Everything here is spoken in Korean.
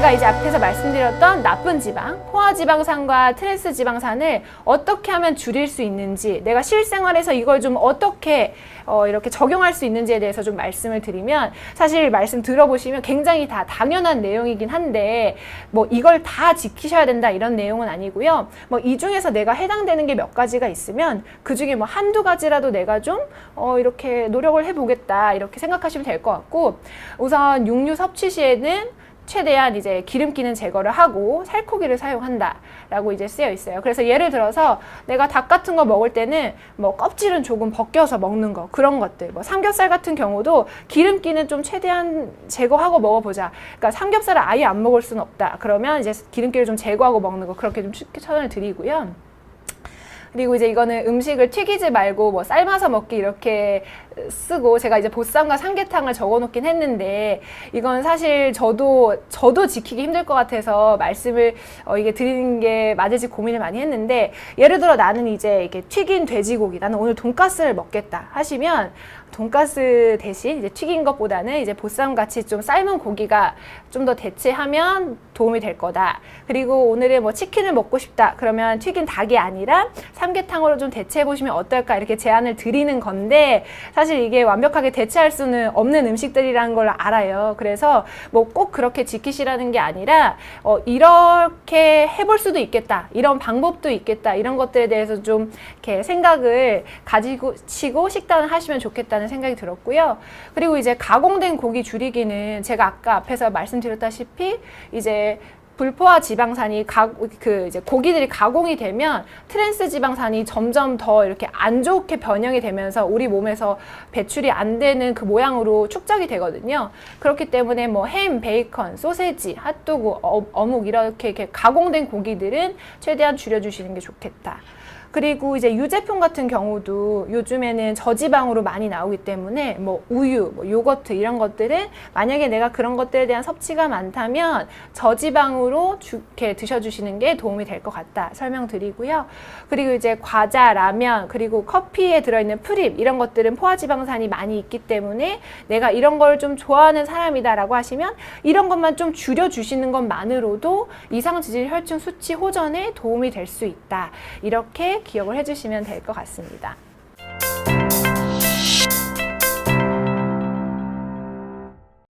제가 이제 앞에서 말씀드렸던 나쁜 지방, 포화 지방산과 트랜스 지방산을 어떻게 하면 줄일 수 있는지, 내가 실생활에서 이걸 좀 어떻게 어, 이렇게 적용할 수 있는지에 대해서 좀 말씀을 드리면 사실 말씀 들어보시면 굉장히 다 당연한 내용이긴 한데 뭐 이걸 다 지키셔야 된다 이런 내용은 아니고요. 뭐 이 중에서 내가 해당되는 게 몇 가지가 있으면 그 중에 뭐 한두 가지라도 내가 좀 어, 이렇게 노력을 해보겠다 이렇게 생각하시면 될 것 같고 우선 육류 섭취 시에는 최대한 이제 기름기는 제거를 하고 살코기를 사용한다라고 이제 쓰여 있어요. 그래서 예를 들어서 내가 닭 같은 거 먹을 때는 뭐 껍질은 조금 벗겨서 먹는 거 그런 것들. 뭐 삼겹살 같은 경우도 기름기는 좀 최대한 제거하고 먹어보자. 그러니까 삼겹살을 아예 안 먹을 수는 없다. 그러면 이제 기름기를 좀 제거하고 먹는 거 그렇게 좀 추천을 드리고요. 그리고 이제 이거는 음식을 튀기지 말고 뭐 삶아서 먹기 이렇게 쓰고 제가 이제 보쌈과 삼계탕을 적어 놓긴 했는데 이건 사실 저도 저도 지키기 힘들 것 같아서 말씀을 어 이게 드리는 게 맞을지 고민을 많이 했는데 예를 들어 나는 이제 이렇게 튀긴 돼지고기 나는 오늘 돈가스를 먹겠다 하시면 돈가스 대신 이제 튀긴 것보다는 이제 보쌈 같이 좀 삶은 고기가 좀 더 대체하면 도움이 될 거다. 그리고 오늘은 뭐 치킨을 먹고 싶다. 그러면 튀긴 닭이 아니라 삼계탕으로 좀 대체해 보시면 어떨까 이렇게 제안을 드리는 건데 사실 이게 완벽하게 대체할 수는 없는 음식들이라는 걸 알아요. 그래서 뭐 꼭 그렇게 지키시라는 게 아니라 어 이렇게 해볼 수도 있겠다. 이런 방법도 있겠다. 이런 것들에 대해서 좀 이렇게 생각을 가지고 치고 식단을 하시면 좋겠다는 생각이 들었고요. 그리고 이제 가공된 고기 줄이기는 제가 아까 앞에서 말씀드렸다시피 이제 불포화 지방산이 가, 그 이제 고기들이 가공이 되면 트랜스 지방산이 점점 더 이렇게 안 좋게 변형이 되면서 우리 몸에서 배출이 안 되는 그 모양으로 축적이 되거든요. 그렇기 때문에 뭐 햄, 베이컨, 소세지, 핫도그, 어, 어묵 이렇게, 이렇게 가공된 고기들은 최대한 줄여주시는 게 좋겠다. 그리고 이제 유제품 같은 경우도 요즘에는 저지방으로 많이 나오기 때문에 뭐 우유, 뭐 요거트 이런 것들은 만약에 내가 그런 것들에 대한 섭취가 많다면 저지방으로 주, 이렇게 드셔주시는 게 도움이 될 것 같다 설명드리고요. 그리고 이제 과자, 라면 그리고 커피에 들어있는 프립 이런 것들은 포화지방산이 많이 있기 때문에 내가 이런 걸 좀 좋아하는 사람이다라고 하시면 이런 것만 좀 줄여주시는 것만으로도 이상지질 혈중 수치 호전에 도움이 될 수 있다. 이렇게 기억을 해주시면 될 것 같습니다.